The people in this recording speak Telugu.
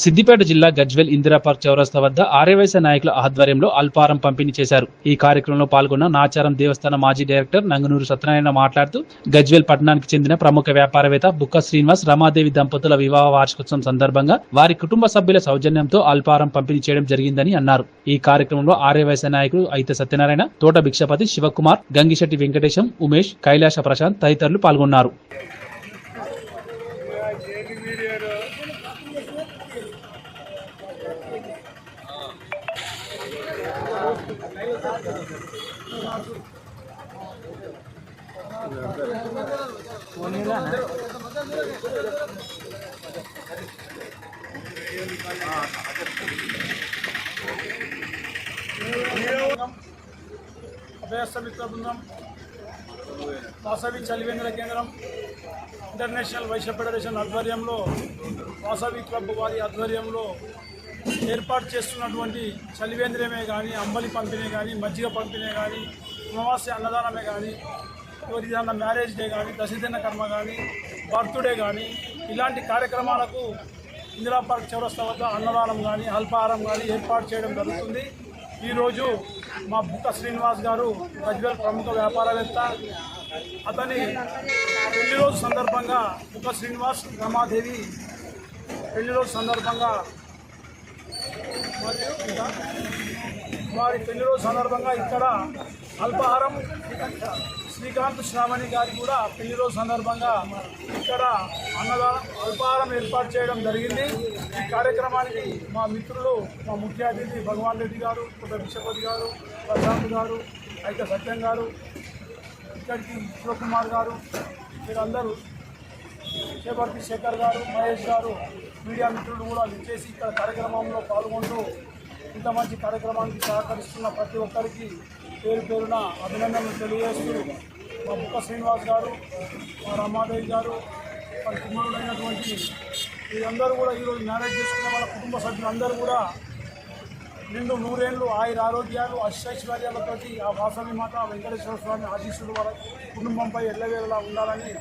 సిద్దిపేట జిల్లా గజ్వెల్ ఇందిరా పార్క్ చౌరస్తా వద్ద ఆర్యవైశ్య నాయకుల ఆధ్వర్యంలో అల్పారం పంపిణీ చేశారు. ఈ కార్యక్రమంలో పాల్గొన్న నాచారం దేవస్థాన మాజీ డైరెక్టర్ నంగనూరు సత్యనారాయణ మాట్లాడుతూ గజ్వెల్ పట్టణానికి చెందిన ప్రముఖ వ్యాపారవేత్త బుక్క శ్రీనివాస్ రమాదేవి దంపతుల వివాహ వార్షికోత్సవం సందర్భంగా వారి కుటుంబ సభ్యుల సౌజన్యంతో అల్పారం పంపిణీ చేయడం జరిగిందని అన్నారు. ఈ కార్యక్రమంలో ఆర్యవైశ్య నాయకులు అయితే సత్యనారాయణ తోట భిక్షపతి శివకుమార్ గంగిశెట్టి వెంకటేశం ఉమేష్ కైలాస ప్రశాంత్ తదితరులు పాల్గొన్నారు. అభయస్థ మిత్ర బృందం వాసవి చలివేంద్ర కేంద్రం ఇంటర్నేషనల్ వైశ్య ఫెడరేషన్ ఆధ్వర్యంలో వాసవి క్లబ్ వారి ఆధ్వర్యంలో ఏర్పాటు చేస్తున్నటువంటి చలివేంద్రమే కానీ అంబలి పంపిణీ కానీ మజ్జిగ పంపిణీ కానీ అమావాస్య అన్నదానమే కానీ ఎవరిదన్నా మ్యారేజ్ డే కానీ దశదిన కర్మ కానీ బర్త్డే కానీ ఇలాంటి కార్యక్రమాలకు ఇందిరా పార్క్ చౌరస్తా వద్ద అన్నదానం కానీ అల్పాహారం కానీ ఏర్పాటు చేయడం జరుగుతుంది. ఈరోజు మా బుక్క శ్రీనివాస్ గారు గజ్వేల్ ప్రముఖ వ్యాపారవేత్త అతని పెళ్ళి రోజు సందర్భంగా బుక్క శ్రీనివాస్ రమాదేవి పెళ్ళి రోజు సందర్భంగా మరియు వారి పెళ్ళి రోజు సందర్భంగా ఇక్కడ అల్పాహారం శ్రీకాంత్ శ్రావణి గారి కూడా పెళ్ళి రోజు సందర్భంగా ఇక్కడ అన్నదా అల్పాహారం ఏర్పాటు చేయడం జరిగింది. ఈ కార్యక్రమానికి మా మిత్రులు మా ముఖ్య అతిథి భగవాన్ రెడ్డి గారు కొత్త విశ్వపతి గారు ప్రశాంత్ గారు అయితే సత్యం గారు ఇక్కడికి శివకుమార్ గారు వీరందరూ చేపర్తి శేఖర్ గారు మహేష్ గారు మీడియా మిత్రులు కూడా విచ్చేసి ఇక్కడ కార్యక్రమంలో పాల్గొంటూ ఇంత మంచి కార్యక్రమానికి సహకరిస్తున్న ప్రతి ఒక్కరికి పేరు పేరున అభినందనలు తెలియజేస్తూ మా బుక్క శ్రీనివాస్ గారు మా రమాదేవి గారు వారి కుమారుడైనటువంటి వీరందరూ కూడా ఈరోజు మ్యారేజ్ చేసుకున్న వాళ్ళ కుటుంబ సభ్యులందరూ కూడా నిండు నూరేళ్ళు ఆయుర ఆరోగ్యాలు అష్టైశ్వర్యాలతోటి ఆ వాసవి మాత వెంకటేశ్వర స్వామి ఆశీస్సులు వాళ్ళ కుటుంబంపై ఎల్లవేళలా ఉండాలని